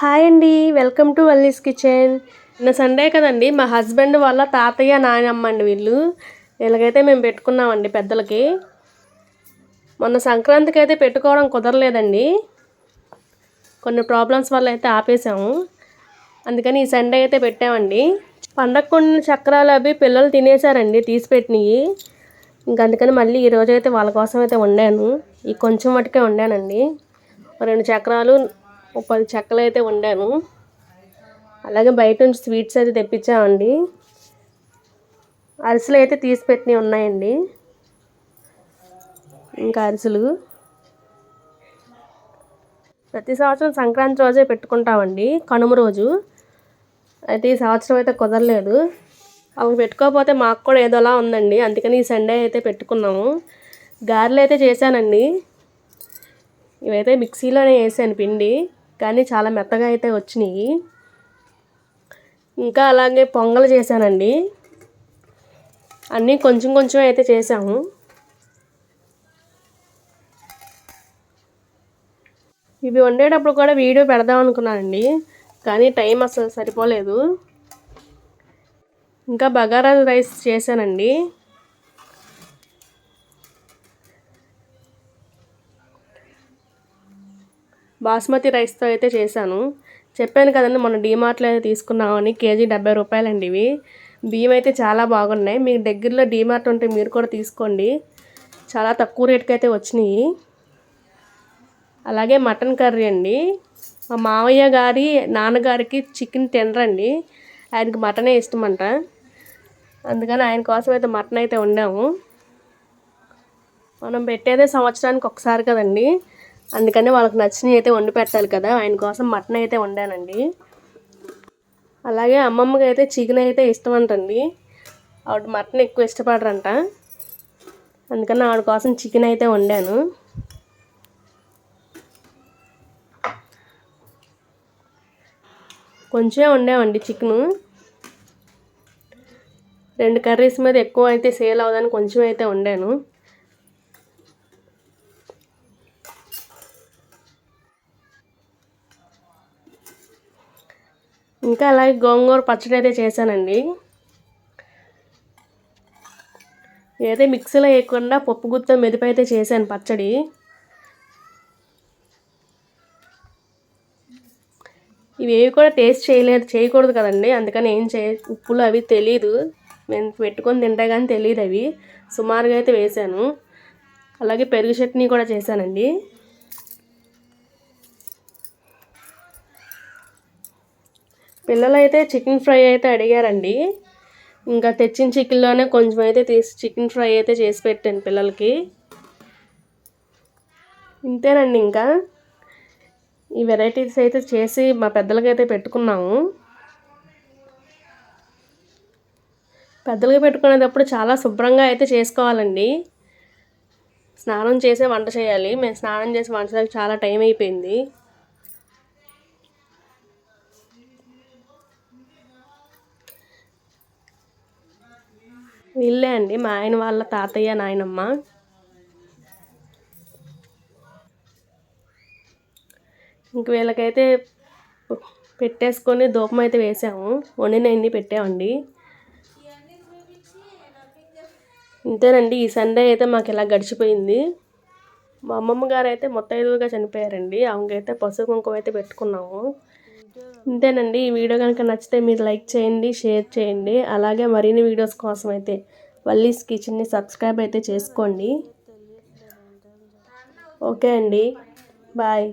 Hi అండి welcome to Valli's kitchen. నిన్న Sunday కదండి మా హస్బెండ్ వాళ్ళ తాతయ్య నాయనమ్మ అండి వీళ్ళు. వీళ్ళకైతే మేము పెట్టుకున్నామండి పెద్దలకి. మొన్న సంక్రాంతికి అయితే పెట్టుకోవడం కుదరలేదండి. కొన్ని ప్రాబ్లమ్స్ వల్ల అయితే ఆపేసాము అందుకని ఈ సండే అయితే పెట్టామండి. పండగ కొన్ని చక్రాలు అవి పిల్లలు తినేసారండి తీసి పెట్టినవి ఇంక అందుకని మళ్ళీ ఈ అయితే వాళ్ళ కోసం అయితే వండాను. ఈ కొంచెం మటుకే వండానండి. రెండు చక్రాలు పది చెక్కలు అయితే వండాను. అలాగే బయట నుంచి స్వీట్స్ అయితే తెప్పించామండి. అరిసెలు అయితే తీసి పెట్టినవి ఉన్నాయండి. ఇంకా అరిసెలు. ప్రతి సంవత్సరం సంక్రాంతి రోజే పెట్టుకుంటామండి. కనుమ రోజు. అయితే ఈ సంవత్సరం అయితే కుదరలేదు. అవి పెట్టుకోకపోతే మాకు కూడా ఏదోలా ఉందండి. అందుకని ఈ సండే అయితే పెట్టుకున్నాము. గారెలు అయితే చేశానండి. ఇవైతే మిక్సీలోనే వేసాను పిండి కానీ చాలా మెత్తగా అయితే వచ్చినాయి. ఇంకా అలాగే పొంగల్ చేశానండి. అన్నీ కొంచెం కొంచెం అయితే చేసాము ఇవి వండేటప్పుడు కూడా వీడియో పెడదాం అనుకున్నానండి. కానీ టైం అసలు సరిపోలేదు. ఇంకా బగారా రైస్ చేశానండి. బాస్మతి రైస్తో అయితే చేశాను. చెప్పాను కదండి మొన్న డీమార్ట్లో అయితే తీసుకున్నామని కేజీ డెబ్బై రూపాయలండి ఇవి. బియ్యం అయితే చాలా బాగున్నాయి. మీకు దగ్గరలో డీమార్ట్ ఉంటే మీరు కూడా తీసుకోండి. చాలా తక్కువ రేట్కి అయితే వచ్చినాయి. అలాగే మటన్ కర్రీ అండి. మా మావయ్య గారి నాన్నగారికి చికెన్ తినరండి. ఆయనకి మటనే ఇష్టమంట. అందుకని ఆయన కోసం అయితే మటన్ అయితే వండాము. మనం పెట్టేదే సంవత్సరానికి ఒకసారి కదండి. అందుకని వాళ్ళకి నచ్చినవి అయితే వండి పెట్టాలి కదా. ఆయన కోసం మటన్ అయితే వండానండి. అలాగే అమ్మమ్మకి అయితే చికెన్ అయితే ఇష్టం అంటండి. ఆవిడ మటన్ ఎక్కువ ఇష్టపడరంట. అందుకని ఆవిడ కోసం చికెన్ అయితే వండాను. కొంచెమే వండామండి చికెను. రెండు కర్రీస్ మీద ఎక్కువ అయితే సేల్ అవ్వదని కొంచెం అయితే వండాను. ఇంకా అలాగే గోంగూర పచ్చడి అయితే చేశానండి. ఏదైతే మిక్సీలో వేయకుండా పప్పు గుత్త మెదిపి అయితే చేశాను పచ్చడి. ఇవి కూడా టేస్ట్ చేయలేదు చేయకూడదు కదండి. అందుకని ఏం చే ఉప్పులు అవి తెలీదు. నేను పెట్టుకొని తింటే కానీ తెలియదు అవి. సుమారుగా అయితే వేసాను. అలాగే పెరుగు చట్నీ కూడా చేశానండి. పిల్లలైతే చికెన్ ఫ్రై అయితే అడిగారండి. ఇంకా తెచ్చిన చికెన్లోనే కొంచెం అయితే తీసి చికెన్ ఫ్రై అయితే చేసి పెట్టాను పిల్లలకి. ఇంతేనండి ఇంకా. ఈ వెరైటీస్ అయితే చేసి మా పెద్దలకైతే పెట్టుకున్నాము. పెద్దలకి పెట్టుకునేటప్పుడు చాలా శుభ్రంగా అయితే చేసుకోవాలండి. స్నానం చేసే వంట చేయాలి. మేము స్నానం చేసి వంట చేయడానికి చాలా టైం అయిపోయింది. వీళ్ళే అండి. మా ఆయన వాళ్ళ తాతయ్య నాయనమ్మ. ఇంక వీళ్ళకైతే పెట్టేసుకొని దూపం అయితే వేసాము. వండినవన్ని పెట్టామండి. ఇంతేనండి ఈ సండే అయితే మాకు ఇలా గడిచిపోయింది. మా అమ్మమ్మ గారు అయితే మొత్తైదుగా చనిపోయారండి. ఆమెకైతే పసుపు కుంకుమ అయితే పెట్టుకున్నాము. ఇంతేనండి ఈ వీడియో కనుక నచ్చితే మీరు లైక్ చేయండి షేర్ చేయండి. అలాగే మరిన్ని వీడియోస్ కోసం అయితే వల్లీస్ కిచెన్ని సబ్స్క్రైబ్ అయితే చేసుకోండి. ఓకే అండి బాయ్.